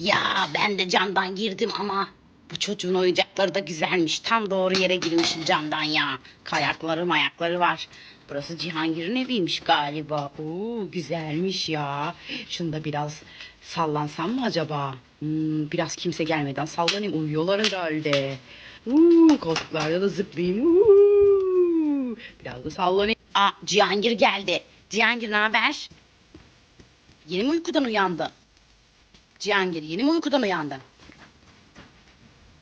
Ya ben de camdan girdim ama bu çocuğun oyuncakları da güzelmiş. Tam doğru yere girmişim camdan ya. Kayakları mayakları var. Burası Cihangir'in eviymiş galiba. Oo güzelmiş ya. Şunu da biraz sallansam mı acaba? Hmm, biraz kimse gelmeden sallanayım. Uyuyorlar herhalde. Uuu, koltuklarda da zıplayayım. Uuu, biraz da sallanayım. Aa, Cihangir geldi. Cihangir ne haber? Yeni mi uykudan uyandın? Cihangir yeni mi uykudan uyandın?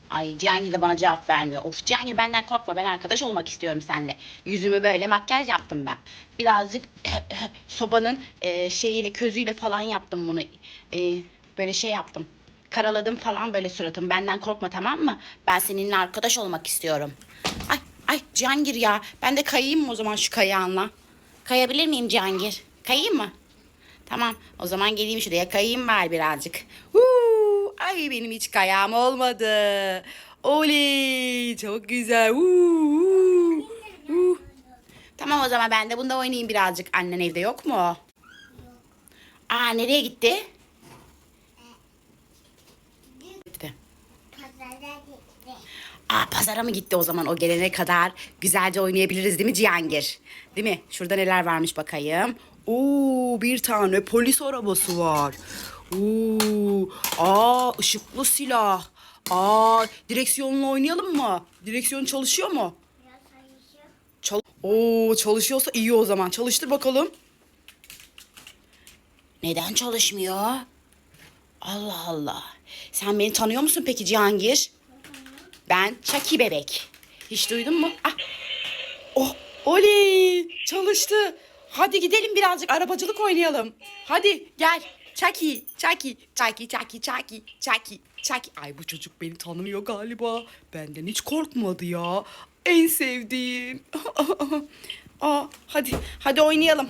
Ay Cihangir de bana cevap vermiyor. Of Cihangir benden korkma ben arkadaş olmak istiyorum seninle. Yüzümü böyle makyaj yaptım ben. Birazcık sobanın e, şeyiyle közüyle falan yaptım bunu. E, böyle şey yaptım. Karaladım falan böyle suratım. Benden korkma tamam mı? Ben seninle arkadaş olmak istiyorum. Ay ay Cihangir ya. Ben de kayayım mı o zaman şu kayağınla? Kayabilir miyim Cihangir? Kayayım mı? Tamam o zaman geleyim şuraya kayayım var birazcık. Huu, ay benim hiç kayağım olmadı. Oley çok güzel. Huu, huu, huu. Tamam o zaman ben de bunda oynayayım birazcık. Annen evde yok mu? Aa nereye gitti? Gitti. Aa pazara mı gitti o zaman o gelene kadar güzelce oynayabiliriz değil mi Cihangir? Değil mi? Şurada neler varmış bakayım. Oo bir tane polis arabası var. Oo aa ışıklı silah. Aa direksiyonla oynayalım mı? Direksiyon çalışıyor mu? Çal Oo çalışıyorsa iyi o zaman. Çalıştır bakalım. Neden çalışmıyor? Allah Allah. Sen beni tanıyor musun peki Cihangir? Ben Çaki Bebek. Hiç duydun mu? Ah. Oh, oley! Çalıştı. Hadi gidelim birazcık arabacılık oynayalım. Hadi gel. Çaki, Çaki, Çaki, Çaki, Çaki, Çaki, Çaki. Ay bu çocuk beni tanımıyor galiba. Benden hiç korkmadı ya. En sevdiğim. Aa, hadi, hadi oynayalım.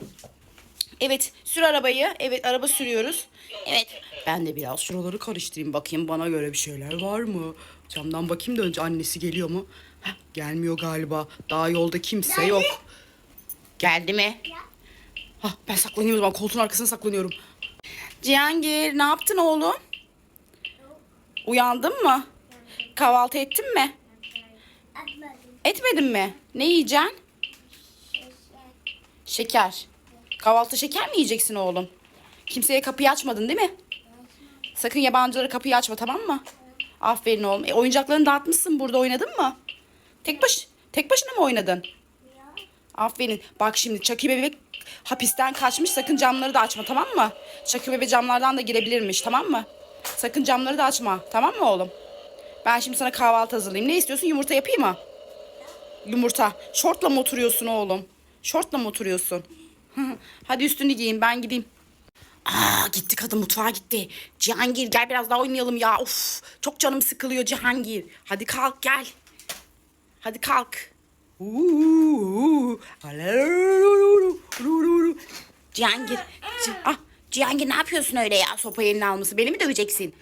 Evet, sür arabayı. Evet, araba sürüyoruz. Evet. Ben de biraz şuraları karıştırayım bakayım bana göre bir şeyler var mı? Camdan bakayım da önce annesi geliyor mu? Heh, gelmiyor galiba. Daha yolda kimse yok. Geldi mi? Hah, ben saklanayım o zaman. Koltuğun arkasına saklanıyorum. Cihangir ne yaptın oğlum? Uyandın mı? Kahvaltı ettin mi? Etmedin mi? Ne yiyeceksin? Şeker. Kahvaltı şeker mi yiyeceksin oğlum? Kimseye kapıyı açmadın değil mi? Sakın yabancılara kapıyı açma tamam mı? Aferin oğlum. E, oyuncaklarını dağıtmışsın burada oynadın mı? Tek baş tek başına mı oynadın? Aferin. Bak şimdi Çaki bebek hapisten kaçmış. Sakın camları da açma tamam mı? Çaki bebek camlardan da girebilirmiş tamam mı? Sakın camları da açma. Tamam mı oğlum? Ben şimdi sana kahvaltı hazırlayayım. Ne istiyorsun? Yumurta yapayım mı? Yumurta. Şortla mı oturuyorsun oğlum? Şortla mı oturuyorsun? Hadi üstünü giyin ben gideyim. Aa gitti kadın mutfağa gitti. Cihangir gel biraz daha oynayalım ya. Of çok canım sıkılıyor Cihangir. Hadi kalk gel. Hadi kalk. Cihangir. Ci- ah, Cihangir ne yapıyorsun öyle ya? Sopayı eline alması. Beni mi döveceksin?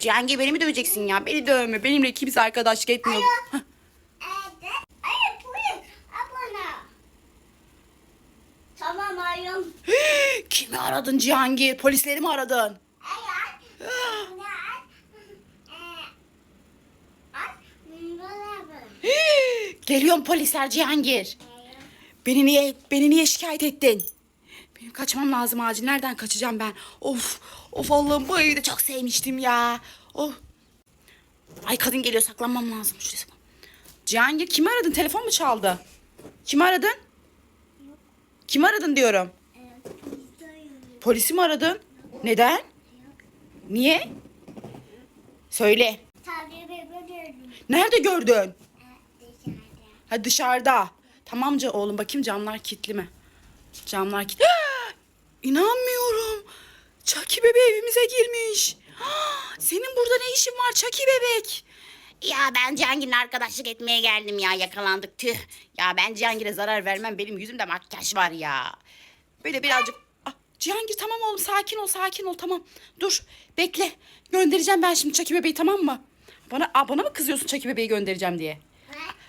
Cihangir beni mi döveceksin ya? Beni dövme. Benimle kimse arkadaşlık etmiyor. Hah. Tamam ayım. Kimi aradın Cihangir? Polisleri mi aradın? Geliyorum polisler Cihangir. Beni niye beni niye şikayet ettin? Benim kaçmam lazım acil. Nereden kaçacağım ben? Of of Allah'ım bu evi de çok sevmiştim ya. Of. Ay kadın geliyor saklanmam lazım. Şuraya saklan. Cihangir kimi aradın? Telefon mu çaldı? Kimi aradın? Kimi aradın diyorum. Polisi mi aradın? Neden? Niye? Söyle. Nerede gördün? Ha dışarıda. Tamamca oğlum bakayım camlar kilitli mi? Camlar kilitli. İnanmıyorum. Çaki bebe evimize girmiş. Senin burada ne işin var Çaki bebek? Ya ben Cihangir'le arkadaşlık etmeye geldim ya yakalandık tüh. Ya ben Cihangir'e zarar vermem benim yüzümde makyaj var ya. Böyle birazcık... Ah, Cihangir tamam oğlum sakin ol sakin ol tamam. Dur bekle göndereceğim ben şimdi Çaki bebeği tamam mı? Bana, aa, bana mı kızıyorsun Çaki bebeği göndereceğim diye?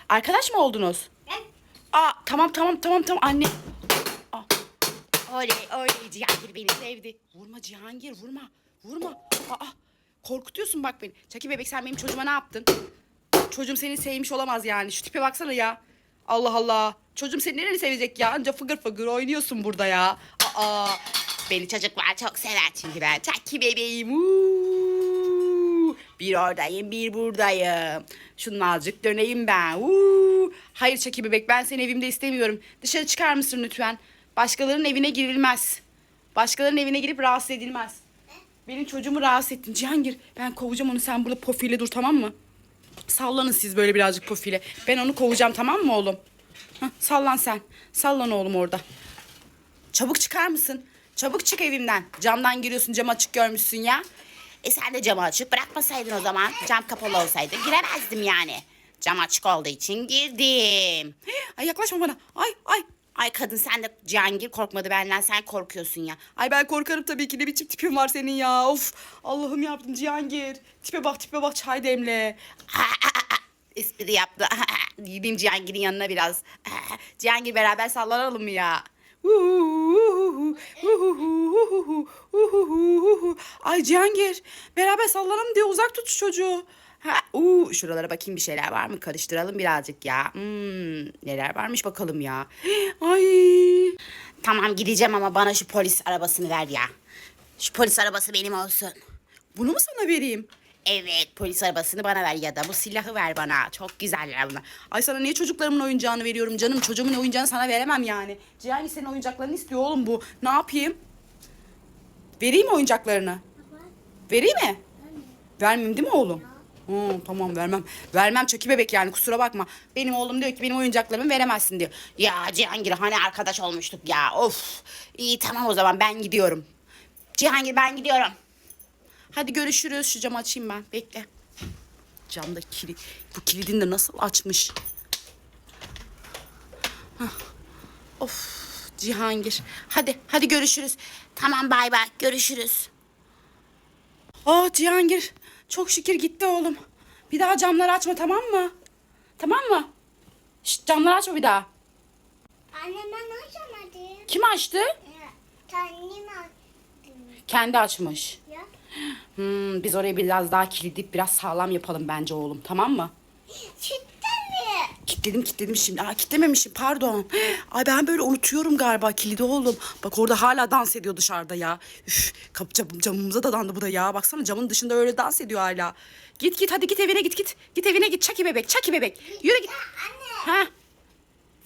Arkadaş mı oldunuz? Aa tamam tamam tamam tamam anne. Aa, Oley oley Cihangir beni sevdi. Vurma Cihangir vurma. Vurma. Aa, korkutuyorsun bak beni. Çaki bebek sen benim çocuğuma ne yaptın? Çocuğum seni sevmiş olamaz yani. Şu tipe baksana ya. Allah Allah. Çocuğum seni nereni sevecek ya? Anca fıgır fıgır oynuyorsun burada ya. Aa, beni çocuklar çok sever çünkü ben Çaki bebeğim. Uuu. Bir oradayım bir buradayım. Şunun azıcık döneyim ben. Uuu. Hayır Çaki bebek ben seni evimde istemiyorum. Dışarı çıkar mısın lütfen? Başkalarının evine girilmez. Başkalarının evine girip rahatsız edilmez. Benim çocuğumu rahatsız ettin Cihangir. Ben kovacağım onu sen burada pofiyle dur tamam mı? Sallanın siz böyle birazcık pofiyle. Ben onu kovacağım tamam mı oğlum? Hah, sallan sen. Sallan oğlum orada. Çabuk çıkar mısın? Çabuk çık evimden. Camdan giriyorsun cam açık görmüşsün ya. E sen de camı açık bırakmasaydın o zaman. Cam kapalı olsaydı giremezdim yani. Cam açık olduğu için girdim. Ay yaklaşma bana. Ay ay. Ay kadın sen de Cihangir korkmadı benden sen korkuyorsun ya. Ay ben korkarım tabii ki ne biçim tipin var senin ya. Of Allah'ım yaptın Cihangir. Tipe bak tipe bak çay demle. Espri yaptı. Gideyim Cihangir'in yanına biraz. Cihangir beraber sallanalım mı ya? Ay Cihangir beraber sallanalım diye uzak tut şu çocuğu. Ha, uu, şuralara bakayım bir şeyler var mı? Karıştıralım birazcık ya. Hmm, neler varmış bakalım ya. Ay. Tamam gideceğim ama bana şu polis arabasını ver ya. Şu polis arabası benim olsun. Bunu mu sana vereyim? Evet polis arabasını bana ver ya da bu silahı ver bana. Çok güzeller bunlar. Ay sana niye çocuklarımın oyuncağını veriyorum canım? Çocuğumun oyuncağını sana veremem yani. Cihangir senin oyuncaklarını istiyor oğlum bu. Ne yapayım? Vereyim mi oyuncaklarını? Vereyim mi? Vermeyeyim değil mi oğlum? Hı, tamam vermem. Vermem çeki bebek yani kusura bakma. Benim oğlum diyor ki benim oyuncaklarımı veremezsin diyor. Ya Cihangir hani arkadaş olmuştuk ya of. İyi tamam o zaman ben gidiyorum. Cihangir ben gidiyorum. Hadi görüşürüz. Şu camı açayım ben. Bekle. Camda kilit. Bu kilidini de nasıl açmış? Hah. Of Cihangir. Hadi hadi görüşürüz. Tamam bay bay görüşürüz. Aa Cihangir. Çok şükür gitti oğlum. Bir daha camları açma tamam mı? Tamam mı? Şşt camları açma bir daha. Anne ben açamadım. Kim açtı? Kendim açtım. Kendi açmış. Hmm, biz orayı biraz daha kilidip biraz sağlam yapalım bence oğlum. Tamam mı? Mi? Kilitledim kilitledim şimdi. Aa kilitlememişim pardon. Ay ben böyle unutuyorum galiba kilidi oğlum. Bak orada hala dans ediyor dışarıda ya. Üf, kapı cam- camımıza da dandı bu da ya. Baksana camın dışında öyle dans ediyor hala. Git git hadi git evine git git. Git evine git çaki bebek çaki bebek. Yürü git. Anne. Ha.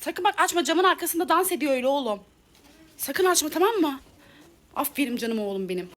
Sakın bak açma camın arkasında dans ediyor öyle oğlum. Sakın açma tamam mı? Aferin canım oğlum benim.